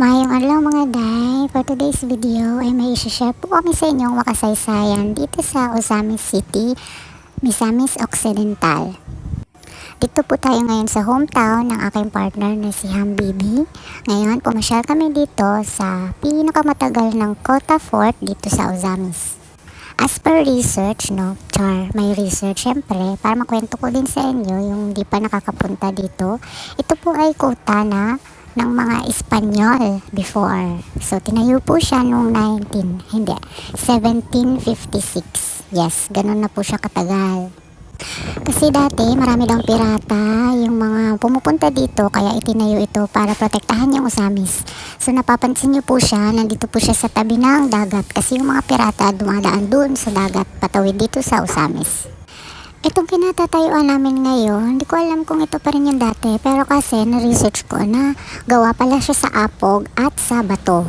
Mayong adlaw mga day, for today's video ay may share po kami sa inyong makasaysayan dito sa Osamis City, Misamis Occidental. Dito po tayo ngayon sa hometown ng aking partner na si Hambibi. Ngayon, pumasyal kami dito sa pinakamatagal ng Kota Fort dito sa Osamis. As per research, no, char, may research syempre, para makwento ko din sa inyo yung di pa nakakapunta dito. Ito po ay kota na ng mga Espanyol before. So, tinayo po siya noong 19, hindi, 1756. Yes, ganun na po siya katagal. Kasi dati, marami daw pirata yung mga pumupunta dito, kaya itinayo ito para protektahan yung Osamis. So, napapansin niyo po siya, nandito po siya sa tabi ng dagat kasi yung mga pirata dumadaan doon sa dagat, patawid dito sa Osamis. Itong kinatatayuan namin ngayon, hindi ko alam kung ito pa rin yung dati, pero kasi na-research ko na gawa pala siya sa apog at sa bato.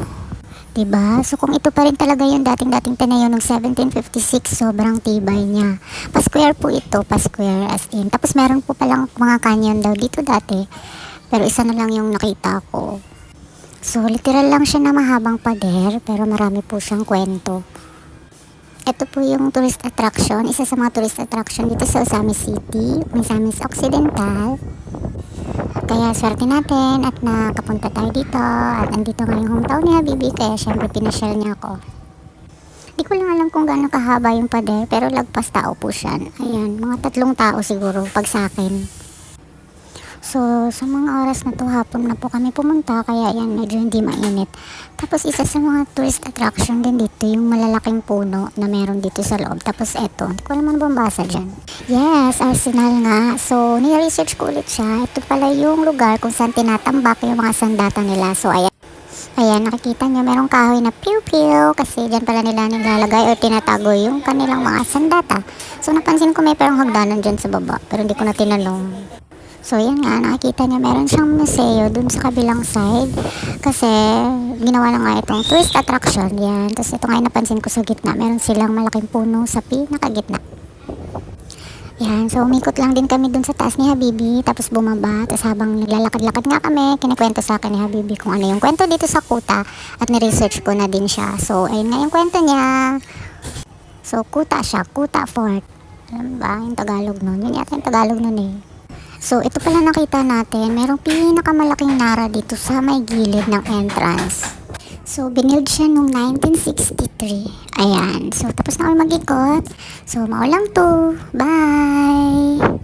'Di ba? So kung ito pa rin talaga yung dating-dating tanayo ng 1756, sobrang tibay niya. Pa-square po ito, pa-square as in. Tapos meron po palang mga canyon daw dito dati, pero isa na lang yung nakita ko. So literal lang siya na mahabang pader, pero marami po siyang kwento. Ito po yung tourist attraction, isa sa mga tourist attraction dito sa Osamis City, Misamis Occidental. Kaya swerte natin at nakapunta tayo dito at andito nga yung hometown ni Habibi kaya syempre pinasyal niya ako. Di ko lang alam kung gaano kahaba yung pader pero lagpas tao po siya. Ayan, mga tatlong tao siguro pag sa akin. So, sa mga oras na to hapon na po kami pumunta kaya yan medyo hindi mainit. Tapos isa sa mga tourist attraction din dito yung malalaking puno na meron dito sa loob. Tapos eto, hindi ko naman bambasa dyan. Yes, Arsenal nga. So, ni-research ko ulit siya. Ito pala yung lugar kung saan tinatambak yung mga sandata nila. So, ayan. Ayan, nakikita nyo, merong kahoy na piw-piw kasi dyan pala nila nilalagay o tinatago yung kanilang mga sandata. So, napansin ko may parang hagdanan dyan sa baba, pero hindi ko na tinanong. So, yan nga, nakikita niya, meron siyang museo dun sa kabilang side. Kasi, ginawa na nga itong tourist attraction. Yan. Tapos, ito nga napansin ko sa gitna. Meron silang malaking puno sa pinakagitna. Yan. So, umikot lang din kami dun sa taas ni Habibi. Tapos, bumaba. Tapos, habang naglalakad-lakad nga kami, kinikwento sa akin ni Habibi kung ano yung kwento dito sa Kuta. At niresearch ko na din siya. So, ayun nga yung kwento niya. So, Kuta siya. Kuta Fort. Alam ba? Yung Tagalog nun. Yun yata yung Tagalog nun eh. So, ito pala nakita natin, merong pinakamalaking nara dito sa may gilid ng entrance. So, binild siya noong 1963. Ayan. So, tapos na kami mag-ikot. So, maulang to. Bye!